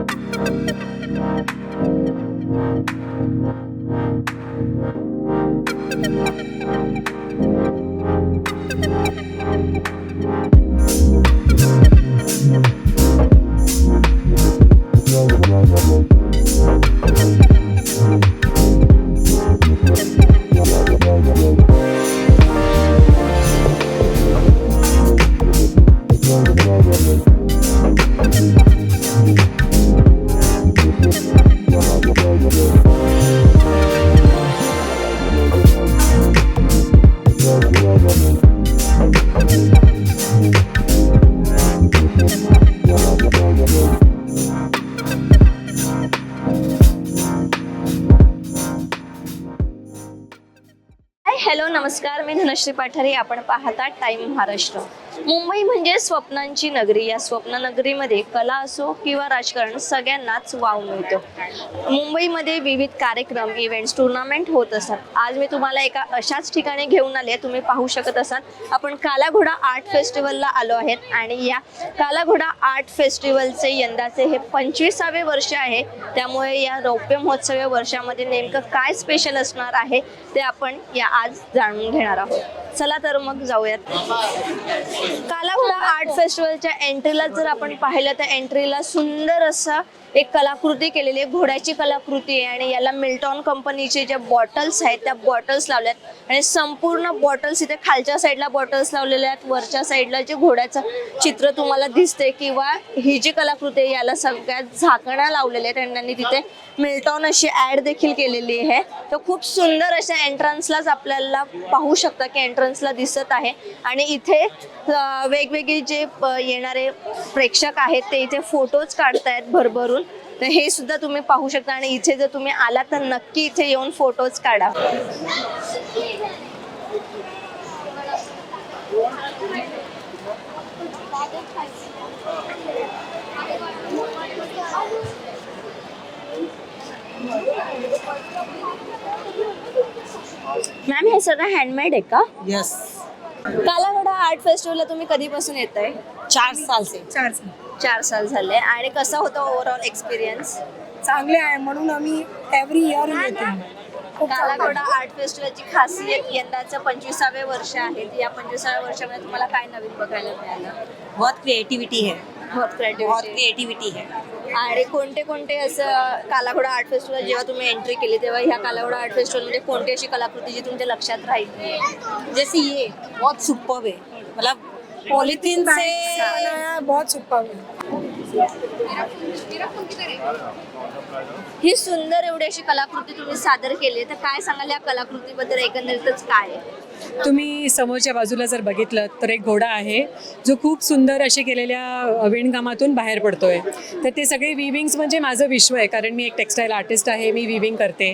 Hi hello नमस्कार. मी धनश्री पाठारे आपण पाहता टाईम महाराष्ट्र. मुंबई म्हणजे स्वप्नांची नगरी. या स्वप्ननगरीमध्ये कला असो किंवा राजकारण सगळ्यांनाच वाव मिळतो. मुंबईमध्ये विविध कार्यक्रम इव्हेंट्स टुर्नामेंट होत असतात. आज मी तुम्हाला एका अशाच ठिकाणी घेऊन आले. तुम्ही पाहू शकत असाल. आपण कालाघोडा आर्ट फेस्टिवलला आलो आहेत आणि या कालाघोडा आर्ट फेस्टिवलचे यंदाचे हे पंचवीसावे वर्ष आहे. त्यामुळे या रौप्य महोत्सवी वर्षामध्ये नेमकं काय स्पेशल असणार आहे ते आपण या आज जाणून घेणार आहोत. चला तर मग जाऊयात. कालाघोडा आर्ट फेस्टिवलच्या एंट्रीला जर आपण पाहिलं तर एंट्रीला सुंदर असा एक कलाकृती केलेली आहे घोड्याची कलाकृती आहे आणि याला मिल्टॉन कंपनीचे ज्या बॉटल्स आहेत त्या बॉटल्स लावल्यात. आणि संपूर्ण बॉटल्स इथे खालच्या साईडला बॉटल्स लावलेल्या आहेत वरच्या साईडला जे घोड्याचं चित्र तुम्हाला दिसते किंवा ही जी कलाकृती आहे याला सगळ्यात झाकणा लावलेल्या आहेत आणि त्यांनी तिथे मिल्टॉन अशी ऍड देखील केलेली आहे. तर खूप सुंदर अशा एंट्रन्सलाच आपल्याला पाहू शकता की एंट्रन्सला दिसत आहे. आणि इथे वेगवेगळे जे येणारे प्रेक्षक आहेत ते इथे फोटोज काढतायत भरभरून. तर हे सुद्धा तुम्ही पाहू शकता आणि इथे जर तुम्ही आला तर नक्की इथे येऊन फोटोज काढा. मॅम हे सगळं हँडमेड आहे का? यस कालाघोडा आर्ट फेस्टिवलला तुम्ही कधीपासून येत आहे चार साल से चार चार साल झाले. आणि कसा होता ओव्हरऑल एक्सपिरियन्स चांगले आहे म्हणून आम्ही एव्हरी इयर येतो. खूप चांगलं कालाघोडा आर्ट फेस्टिवलची खासियत यंदाचं पंचवीसावे वर्ष आहे. या पंचवीसाव्या वर्षामध्ये तुम्हाला काय नवीन बघायला मिळालं? बहुत क्रिएटिविटी है. बहुत बहुत क्रिएटिव्हिटी क्रिएटिविटी है. आणि कोणते कोणते असं कालाघोडा आर्ट फेस्टिवल जेव्हा तुम्ही एंट्री केली तेव्हा ह्या कालाघोडा आर्ट फेस्टिवलमध्ये कोणती अशी कलाकृती जी तुमच्या लक्षात राहिली? जैसे ये बहुत सुपर है. मतलब पॉलिथीन से बहुत सुपर ही सुंदर एवढी अशी कलाकृती तुम्ही सादर केली तर काय सांगाल या कलाकृतीबद्दल? एकंदरीतच काय आहे? तुम्ही समोरच्या बाजूला जर बघितलं तर एक घोडा आहे जो खूप सुंदर असे केलेल्या विणकामातून बाहेर पडतोय. तर ते सगळे विविंग्स म्हणजे माझं विश्व आहे कारण मी एक टेक्स्टाईल आर्टिस्ट आहे मी विविंग करते.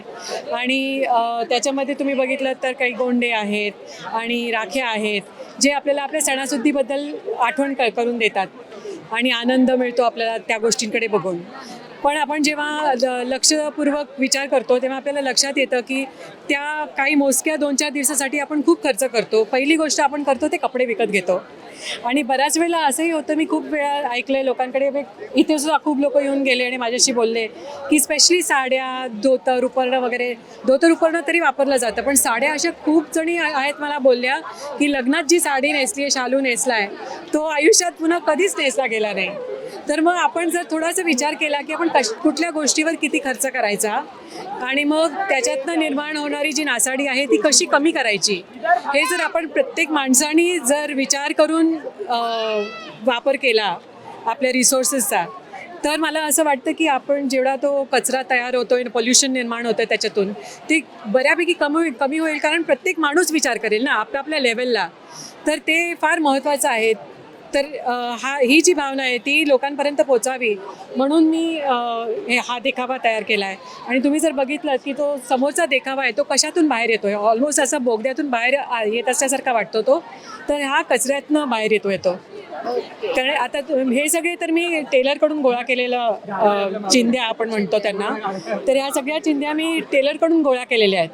आणि त्याच्यामध्ये तुम्ही बघितलं तर काही गोंडे आहेत आणि राख्या आहेत जे आपल्याला आपल्या सणासुद्धीबद्दल आठवण करून देतात. आणि आनंद मिळतो आपल्याला त्या गोष्टींकडे बघून. पण आपण जेव्हा ल- लक्षपूर्वक विचार करतो तेव्हा आपल्याला लक्षात येतं की त्या काही मोजक्या दोन चार दिवसासाठी आपण खूप खर्च करतो. पहिली गोष्ट आपण करतो ते कपडे विकत घेतो. आणि बऱ्याच वेळेला असंही होतं मी खूप वेळा ऐकलं आहे लोकांकडे इथे सुद्धा खूप लोक येऊन गेले आणि माझ्याशी बोलले की स्पेशली साड्या धोतर उपरणं वगैरे धोतर उपरणं तरी वापरलं जातं पण साड्या अशा खूप जणी आहेत मला बोलल्या की लग्नात जी साडी नेसली आहे शालू नेसला आहे तो आयुष्यात पुन्हा कधीच नेसला गेला नाही. तर मग आपण जर थोडासा विचार केला की आपण कश कुठल्या गोष्टीवर किती खर्च करायचा आणि मग त्याच्यातनं निर्माण होणारी जी नासाडी आहे ती कशी कमी करायची हे जर आपण प्रत्येक माणसाने जर विचार करून वापर केला आपल्या रिसोर्सेसचा तर मला असं वाटतं की आपण जेवढा तो कचरा तयार होतोय पोल्युशन निर्माण होतं त्याच्यातून ते बऱ्यापैकी कमी कमी होईल कारण प्रत्येक माणूस विचार करेल ना आपल्या आपल्या लेवलला तर ते फार महत्त्वाचं आहे. तर हा ही जी भावना आहे ती लोकांपर्यंत पोचावी म्हणून मी हे हा देखावा तयार केला आहे आणि तुम्ही जर बघितलं की तो समोरचा देखावा आहे तो कशातून बाहेर येतोय? ऑलमोस्ट असा बोगद्यातून बाहेर येत असल्यासारखा वाटतो तो. तर हा कचऱ्यातनं बाहेर येतोय तो कारण आता हे सगळे तर मी टेलरकडून गोळा केलेलं चिंध्या आपण म्हणतो त्यांना. तर ह्या सगळ्या चिंध्या मी टेलरकडून गोळा केलेल्या आहेत.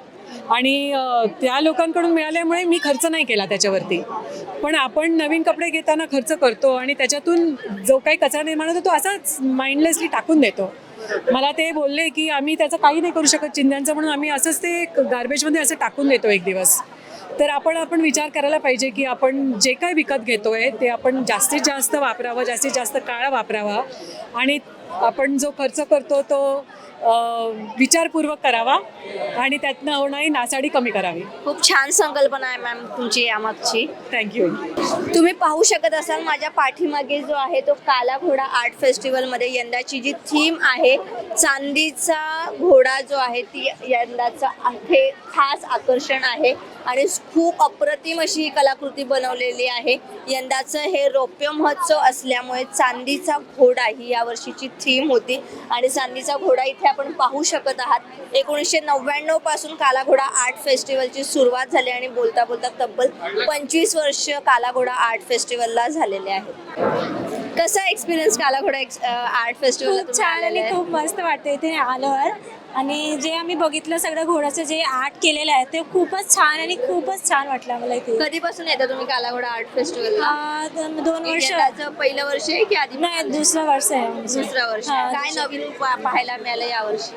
आणि त्या लोकांकडून मिळाल्यामुळे मी खर्च नाही केला त्याच्यावरती. पण आपण नवीन कपडे घेताना खर्च करतो आणि त्याच्यातून जो काही कचरा निर्माण होतो तो असाच माइंडलेसली टाकून देतो. मला ते बोलले की आम्ही त्याचं काही नाही करू शकत चिंध्यांचं म्हणून आम्ही असंच ते गार्बेजमध्ये असं टाकून देतो एक दिवस. तर आपण आपण विचार करायला पाहिजे की आपण जे काय विकत घेतोय ते आपण जास्तीत जास्त वापरावं जास्तीत जास्त काळ वापरावा. आणि आपण जो खर्च करतो तो विचारपूर्वक करावा आणि त्यातनं होणारी नासाडी कमी करावी. खूप छान संकल्पना आहे मॅम तुमची यामागची. थँक्यू तुम्ही पाहू शकत असाल माझ्या पाठीमागे जो आहे तो काला घोडा आर्ट फेस्टिवलमध्ये यंदाची जी थीम आहे चांदीचा घोडा जो आहे ती यंदाचा हे खास आकर्षण आहे आणि खूप अप्रतिम अशी ही कलाकृती बनवलेली आहे. यंदाचं हे रौप्य महोत्सव असल्यामुळे चांदीचा घोडा ही यावर्षीची थीम होती आणि चांदीचा घोडा इथे आपण पाहू शकत आहात. एकोणीसशे नव्याण्णवपासून काला घोडा आर्ट फेस्टिवलची सुरुवात झाली आणि बोलता बोलता तब्बल पंचवीस वर्ष काला घोडा आर्ट फेस्टिवलला झालेले आहेत. कसा एक्सपिरियन्स काला घोडा आर्ट फेस्टिवलला खूप छान आणि खूप मस्त वाटतं इथे आल्यावर. आणि जे आम्ही बघितलं सगळं घोड्याचं जे आर्ट केलेलं आहे ते खूपच छान आणि खूपच छान वाटलं मला इथे. कधीपासून येता तुम्ही काला घोडा आर्ट फेस्टिवलला? आ, दोन दोन वर्ष. पहिलं वर्ष आहे की आधी? नाही दुसरं वर्ष आहे आमचं. दुसरं वर्ष हा, काय नवीन पा- पाहायला मिळालं यावर्षी?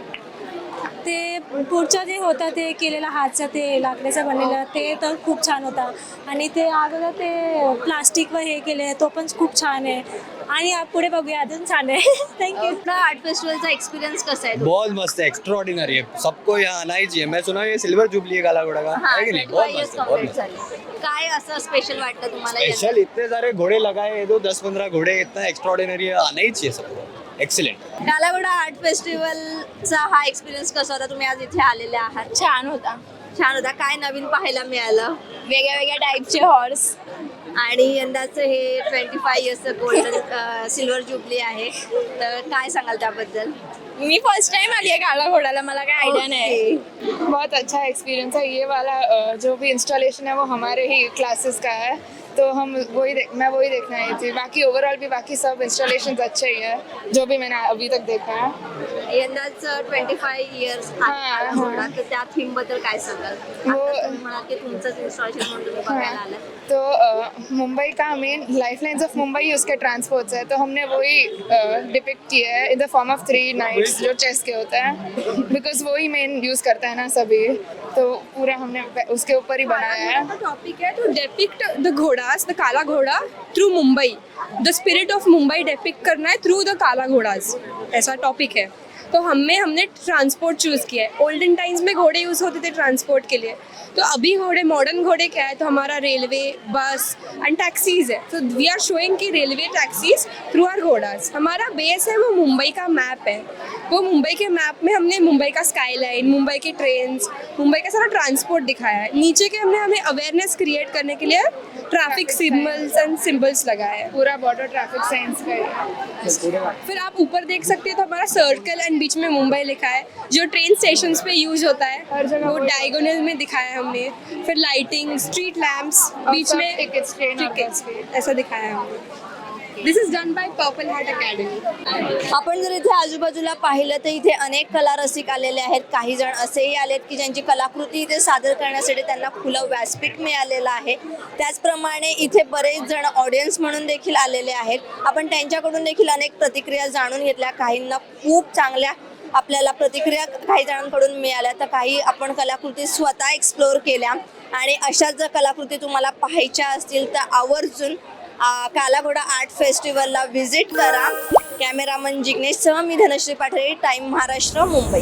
ते पुढचं जे होतं ते केलेलं हातचं ते लाकडाचं बनलेलं ते तर खूप छान होता. आणि ते अगोदर ते प्लास्टिकवर हे केले तो पण खूप छान आहे. आणि आ- पुढे बघूया अजून छान आहे. थँक्यू आपला आर्ट फेस्टिवलचा एक्सपिरियन्स कसा आहे? बहुत मस्त है एक्स्ट्रॉर्डिनरी है सबको यहाँ आना ही चाहिए. मैं सुना ये सिल्वर जुबली है काला घोड़ा का. हा, है कि नहीं? बहुत 25 years मस्त है बहुत मस्त. काय असं स्पेशल वाटतं तुम्हाला? स्पेशल इतने सारे घोड़े लगाए हैं तो दस पंद्रह घोड़े इतना एक्स्ट्रॉर्डिनरी है. आना ही चाहिए सबको. एक्सीलेंट कालाघोडा आर्ट फेस्टिवलचा हा एक्सपिरियन्स कसा होता? तुम्ही आज इथे आलेले आहात. छान होता. छान होता. काय नवीन पाहायला मिळालं? वेगळ्या वेगळ्या टाईपचे हॉर्स आणि यंदाचं हे ट्वेंटी फाय इयर्सचं गोल्डन सिल्वर जुबली आहे. तर काय सांगाल त्याबद्दल? मी फर्स्ट टाइम आली आहे काला घोडाला मला काय आयडिया नाही. बहुत अच्छा एक्सपीरियंस है ये वाला अ, जो भी इंस्टॉलेशन है वो हमारे ही क्लासेस का है. तो हम वही देख मैं वही देखना आई थी। बाकी ओवरऑल भी बाकी सब इंस्टॉलेशन अच्छे ही है जो भी मैंने अभी तक देखा है। यंदाचं ट्वेंटी फाय इयर्स हा, हा. तर त्या थीमबद्दल काय सांगाल? हो. म्हणाल की तुमचंच इन्स्टॉलेशन म्हणून तुम्ही बघायला आलात. तो मुंबई का main life lines of Mumbai उसके ट्रांसपोर्ट्स है तो हमने वही डिपिक्ट किया है in the form of three knights जो चेस के होता है बिकॉज वही मेन यूज़ करता है ना सभी तो पूरा हमने उसके ऊपर ही बनाया है। टॉपिक है to depict the घोड़ास the Kala Ghoda through Mumbai. The spirit of Mumbai depict करना है थ्रू द काला घोड़ास ऐसा टॉपिक है. तो हमें हमने ट्रांसपोर्ट चूज़ किया है। ओल्डन टाइम्स में घोड़े यूज़ होते थे ट्रांसपोर्ट के लिए। तो अभी घोड़े मॉडर्न घोड़े क्या है? तो हमारा रेलवे बस एंड टैक्सीज है। तो वी आर शोइंग कि रेलवे टैक्सीज थ्रू आर घोड़ास। हमारा बेस है वो मुंबई का मैप है। वो मुंबई के मैप में हमने मुंबई का स्काई लाइन मुंबई की ट्रेन मुंबई का सारा ट्रांसपोर्ट दिखाया है। नीचे के हमने हमें अवेयरनेस क्रिएट करने के लिए ट्रैफ़िक सिग्नल्स एंड सिंबल्स लगाए हैं। पूरा बॉर्डर ट्रैफ़िक साइंस का फिर आप ऊपर देख सकते हैं तो हमारा सर्कल एंड बीच में मुंबई लिखा है जो ट्रेन स्टेशन पे यूज़ होता है वो डायगोनल में दिखाया है हमने। फिर लाइटिंग स्ट्रीट लैम्प्स बीच में के। ऐसा दिखाया है हमने। This is done by purple heart academy आपण जर इथे आजूबाजूला पाहिलं तर इथे अनेक कला रसिक आलेले आहेत. काही जण असेही आलेत की ज्यांची कलाकृती इथे सादर करण्यासाठी त्यांना खुलं व्यासपीठ मिळालेलं आहे. त्याचप्रमाणे इथे बरेच जण ऑडियन्स म्हणून देखील आलेले आहेत. आपण त्यांच्याकडून देखील अनेक प्रतिक्रिया जाणून घेतल्या. काहींना खूप चांगल्या आपल्याला प्रतिक्रिया काही जणांकडून मिळाल्या. तर काही आपण कलाकृती स्वतः एक्सप्लोअर केल्या. आणि अशाच जर कलाकृती तुम्हाला पाहायच्या असतील तर आवर्जून कालाघोडा आर्ट फेस्टिवलला व्हिजिट करा. कॅमेरामन जिग्नेशसह मी धनश्री पाठरे टाईम महाराष्ट्र मुंबई.